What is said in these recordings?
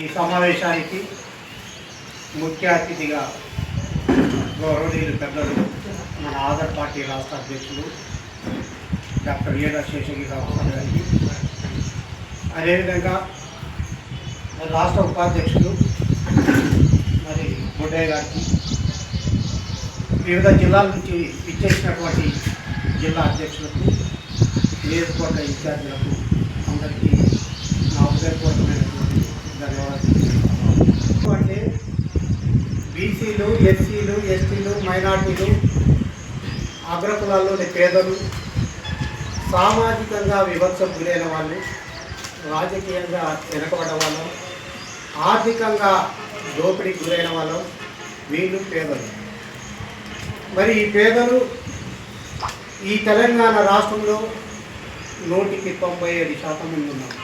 ఈ సమావేశానికి ముఖ్య అతిథిగా గౌరవనీయులు పెద్దలు మన ఆధార్ పార్టీ రాష్ట్ర అధ్యక్షులు డాక్టర్ ఏడ శేషగిరిరావు గారికి. అదేవిధంగా రాష్ట్ర ఉపాధ్యక్షులు మరి బుడ్డయ్య గారికి. వివిధ జిల్లాల నుంచి ఇచ్చేసినటువంటి జిల్లా అధ్యక్షులకు నియోజకవర్గ ఇన్ఛార్జీలకు అందరికీ నా హృదయపూర్వకమైనటువంటి ధన్యవాదాలు అంటే బీసీలు ఎస్సీలు ఎస్టీలు మైనార్టీలు అగ్రకులాల్లోని పేదలు సామాజికంగా వివక్షకు గురైన వాళ్ళు రాజకీయంగా వెనకబడ్డ వాళ్ళు ఆర్థికంగా దోపిడీకి గురైన వాళ్ళు వీళ్ళు పేదలు. మరి ఈ పేదలు ఈ తెలంగాణ రాష్ట్రంలో నూటికి తొంభై ఐదు శాతం మంది ఉన్నారు.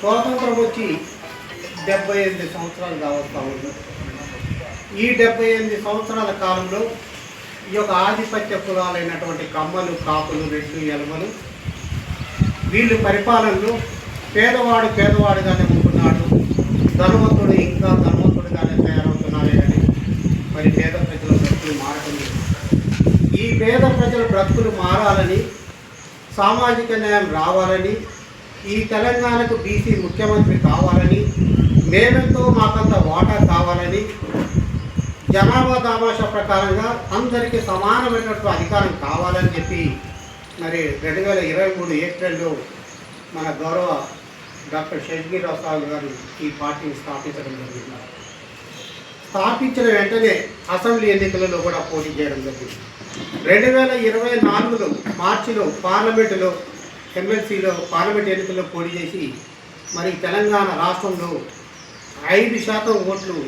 స్వాతంత్రం వచ్చి డెబ్బై ఎనిమిది సంవత్సరాలు కావస్తా ఉంది. ఈ డెబ్బై ఎనిమిది సంవత్సరాల కాలంలో ఈ యొక్క ఆధిపత్య కులాలైనటువంటి కమ్మలు కాపులు రెడ్లు ఎలమలు వీళ్ళు పరిపాలనలో పేదవాడు పేదవాడుగానే ఉంటున్నాడు ధనవంతుడు ఇంకా ధనవంతుడుగానే తయారవుతున్నాడే అని మరి పేద ప్రజల బ్రతుకులు మారటం లేదు. ఈ పేద ప్రజల బ్రతుకులు మారాలని సామాజిక న్యాయం రావాలని ఈ తెలంగాణకు బీసీ ముఖ్యమంత్రి కావాలని మేమెంతో మాకంత వాటా కావాలని జనాభా దాభాష ప్రకారంగా అందరికీ సమానమైనటువంటి అధికారం కావాలని చెప్పి మరి రెండు వేల ఇరవై మూడు ఏప్రిల్లో మన గౌరవ డాక్టర్ శశగిరిరావు సాగు గారు ఈ పార్టీని స్థాపించడం జరిగింది. స్థాపించిన వెంటనే అసెంబ్లీ ఎన్నికలలో కూడా పోటీ చేయడం జరిగింది. రెండు వేల ఇరవై నాలుగులో మార్చిలో పార్లమెంటులో ఎమ్మెల్సీలో పార్లమెంట్ ఎన్నికల్లో పోటీ చేసి మరి తెలంగాణ రాష్ట్రంలో ఐదు శాతం ఓట్లు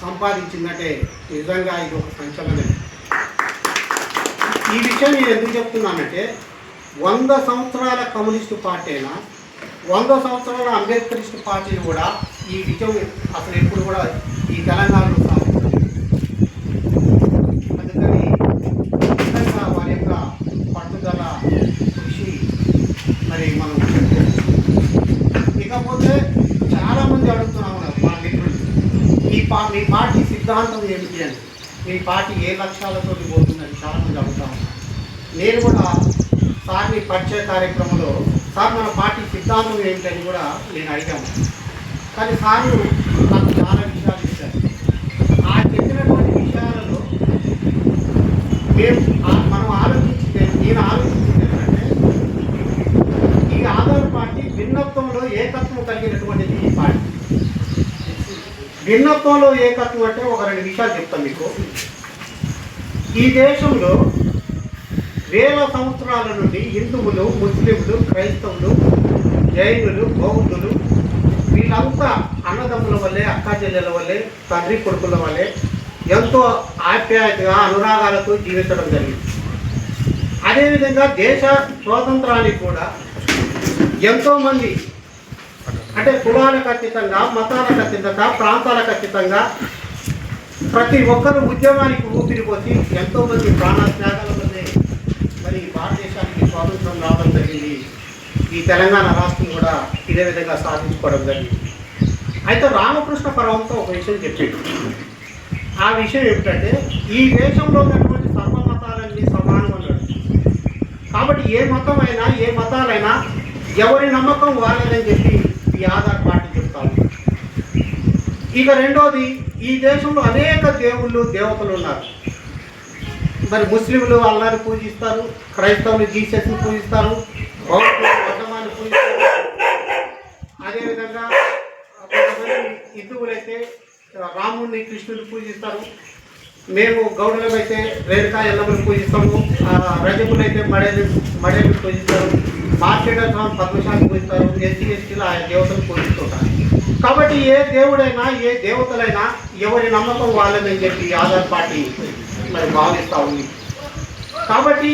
సంపాదించిందంటే నిజంగా ఇది ఒక సంచలనం ఈ విషయం నేను ఎందుకు చెప్తున్నానంటే వంద సంవత్సరాల కమ్యూనిస్టు పార్టీ అయినా వంద సంవత్సరాల అంబేద్కరిస్ట్ పార్టీలు కూడా ఈ విషయం అసలు ఎప్పుడు కూడా ఈ తెలంగాణలో సాధించలేదు అందుకని నిజంగా వారి యొక్క పట్టుదల కృషి మరి మనం చెప్పుకోవచ్చు. ఇకపోతే చాలా మంది అడుగుతున్నాం ఉన్నారు మా మిత్రులు ఈ పా మీ పార్టీ సిద్ధాంతం ఏమిటి అని. మీ పార్టీ ఏ లక్ష్యాలతో పోతుందని చాలామంది అడుగుతా ఉన్నాను నేను కూడా సార్ని పరిచయ కార్యక్రమంలో సార్ మన పార్టీ సిద్ధాంతం ఏమిటని కూడా నేను అడిగాను కానీ సార్లు నాకు చాలా విషయాలు ఇచ్చారు ఆ చెప్పినటువంటి విషయాలలో మేము మనం ఆలోచించింది నేను ఆలోచించి ఏంటంటే ఈ ఆధార్ పార్టీ భిన్నత్వంలో ఏకత్వం కలిగినటువంటిది ఈ పార్టీ భిన్నత్వంలో ఏకత్వం అంటే ఒక రెండు విషయాలు చెప్తాను మీకు. ఈ దేశంలో వేల సంవత్సరాల నుండి హిందువులు ముస్లింలు క్రైస్తవులు జైనులు బౌద్ధులు వీళ్ళంతా అన్నదమ్ముల వల్లే అక్కా చెల్లెల వల్లే తండ్రి కొడుకుల వల్లే ఎంతో ఆప్యాయతగా అనురాగాలతో జీవించడం జరిగింది. అదేవిధంగా దేశ స్వాతంత్రానికి కూడా ఎంతోమంది అంటే కులాలకు అతీతంగా మతాలకు అతీతంగా ప్రాంతాలకు అతీతంగా ప్రతి ఒక్కరు ఉద్యమానికి ఊపిరిపోసి ఎంతోమంది ప్రాణత్యాగాల వల్లే మరి భారతదేశానికి స్వాతంత్రం రావడం జరిగింది. ఈ తెలంగాణ రాష్ట్రం కూడా ఇదే విధంగా సాధించుకోవడం జరిగింది. అయితే రామకృష్ణ పర్వంతో ఒక విషయం చెప్పాడు. ఆ విషయం ఏమిటంటే ఈ దేశంలో ఉన్నటువంటి సర్వమతాలన్నీ సమానం అన్నాడు. కాబట్టి ఏ మతం అయినా ఏ మతాలైనా ఎవరి నమ్మకం వాళ్ళదని చెప్పి ఈ ఆధార్ పార్టీ చెప్తాను. ఇక రెండోది ఈ దేశంలో అనేక దేవుళ్ళు దేవతలు ఉన్నారు. మరి ముస్లింలు అల్లాని పూజిస్తారు క్రైస్తవులు జీసస్ని పూజిస్తారు బౌద్ధులు వర్ధమాన్ని పూజిస్తారు. అదేవిధంగా హిందువులైతే రాముడిని కృష్ణుని పూజిస్తారు. మేము గౌడులమైతే రేణుకా ఎల్లమ్మని పూజిస్తాము. రజకులైతే మడేలు మడేలు పూజిస్తారు. మార్కెటర్ పద్మశాలి పూజిస్తారు ఎస్సీ ఎస్టీలు ఆయన దేవతలు పూజిస్తుంటారు. కాబట్టి ఏ దేవుడైనా ఏ దేవతలైనా ఎవరి నమ్మకం వాళ్ళని చెప్పి ఆధార్ పార్టీ మరి భావిస్తూ ఉంది. కాబట్టి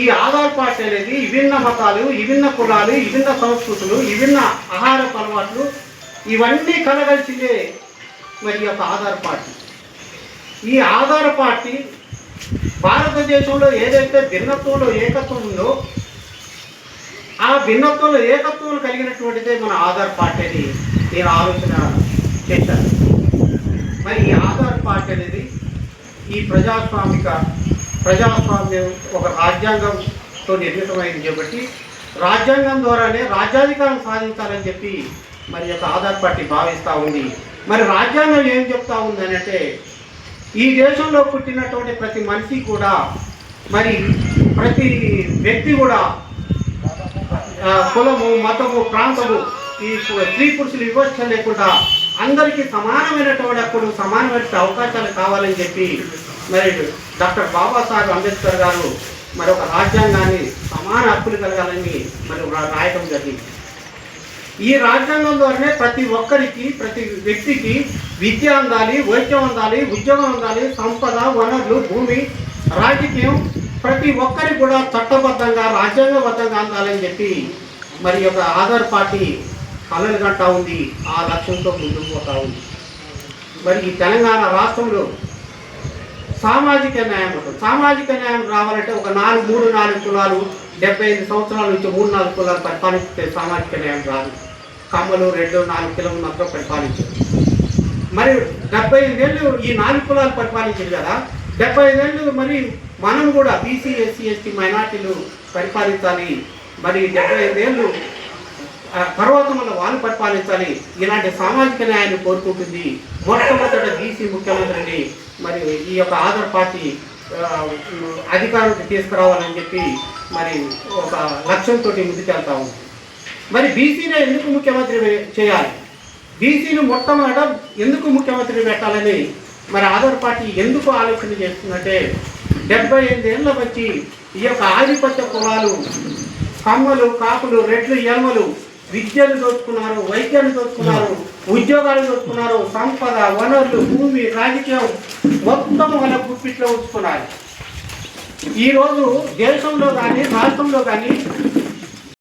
ఈ ఆధార్ పార్టీ అనేది విభిన్న మతాలు విభిన్న కులాలు విభిన్న సంస్కృతులు విభిన్న ఆహార అలవాట్లు ఇవన్నీ కలగలిసిందే మరి యొక్క ఆధార్ పార్టీ. ఈ ఆధార పార్టీ భారతదేశంలో ఏదైతే భిన్నత్వంలో ఏకత్వం ఉందో ఆ భిన్నత్వంలో ఏకత్వం కలిగినటువంటిదే మన ఆధార్ పార్టీ అని నేను ఆలోచన చేశాను. మరి ఈ ఆధార్ పార్టీ అనేది ఈ ప్రజాస్వామిక ప్రజాస్వామ్యం ఒక రాజ్యాంగంతో నిర్మితమైంది కాబట్టి రాజ్యాంగం ద్వారానే రాజ్యాధికారం సాధించాలని చెప్పి మరి యొక్క ఆధార్ పార్టీ భావిస్తూ ఉంది. మరి రాజ్యాంగం ఏం చెప్తా ఉంది అని అంటే ఈ దేశంలో పుట్టినటువంటి ప్రతి మనిషి కూడా మరి ప్రతి వ్యక్తి కూడా కులము మతము ప్రాంతము ఈ స్త్రీ పురుషులు వివక్ష లేకుండా అందరికీ సమానమైనటువంటి అప్పుడు సమానమైన అవకాశాలు కావాలని చెప్పి మరి డాక్టర్ బాబాసాహెబ్ అంబేద్కర్ గారు మరి ఒక రాజ్యాంగాన్ని సమాన హక్కులు కలగాలని మరి రాయటం జరిగింది. ఈ రాజ్యాంగం ద్వారానే ప్రతి ఒక్కరికి ప్రతి వ్యక్తికి విద్య అందాలి వైద్యం అందాలి ఉద్యోగం అందాలి సంపద వనరులు భూమి రాజకీయం ప్రతి ఒక్కరికి కూడా చట్టబద్ధంగా రాజ్యాంగబద్ధంగా అందాలని చెప్పి మరి యొక్క ఆధార్ పార్టీ కలలు ఉంది. ఆ లక్ష్యంతో ముందుకు పోతా ఉంది. మరి ఈ తెలంగాణ రాష్ట్రంలో సామాజిక న్యాయం ఉంటుంది. సామాజిక న్యాయం రావాలంటే ఒక నాలుగు మూడు నాలుగు కులాలు డెబ్బై ఐదు సంవత్సరాల నుంచి మూడు నాలుగు కులాలు పరిపాలిస్తే సామాజిక న్యాయం రాదు. కమ్మలు రెండు నాలుగు కులం మాత్రం పరిపాలించారు. మరి డెబ్బై ఐదేళ్ళు ఈ నాలుగు కులాలు పరిపాలించారు కదా? డెబ్బై ఐదేళ్ళు మరి మనం కూడా బీసీ ఎస్సీ ఎస్టీ మైనార్టీలు పరిపాలించాలి. మరి డెబ్బై ఐదేళ్ళు ఆ తర్వాత మన వాళ్ళు పరిపాలించాలి. ఇలాంటి సామాజిక న్యాయాన్ని కోరుకుంటుంది మొట్టమొదట బీసీ ముఖ్యమంత్రిని. మరి ఈ యొక్క ఆధార్ పార్టీ అధికారులకు తీసుకురావాలని చెప్పి మరి ఒక లక్ష్యంతో ముందుకెళ్తా ఉంది. మరి బీసీని ఎందుకు ముఖ్యమంత్రి చేయాలి? బీసీని మొట్టమొదట ఎందుకు ముఖ్యమంత్రి పెట్టాలని మరి ఆధార్ పార్టీ ఎందుకు ఆలోచన చేస్తుందంటే డెబ్బై ఐదేళ్ళ వచ్చి ఈ యొక్క ఆధిపత్య కులాలు కమ్మలు కాపులు రెడ్లు ఎలమలు విద్యను దోచుకున్నారు వైద్యాన్ని దోచుకున్నారు ఉద్యోగాలు దోచుకున్నారు సంపద వనరులు భూమి రాజకీయం మొత్తం వాళ్ళ గుప్పిట్లో ఉంచుకున్నారు. ఈరోజు దేశంలో కానీ రాష్ట్రంలో కానీ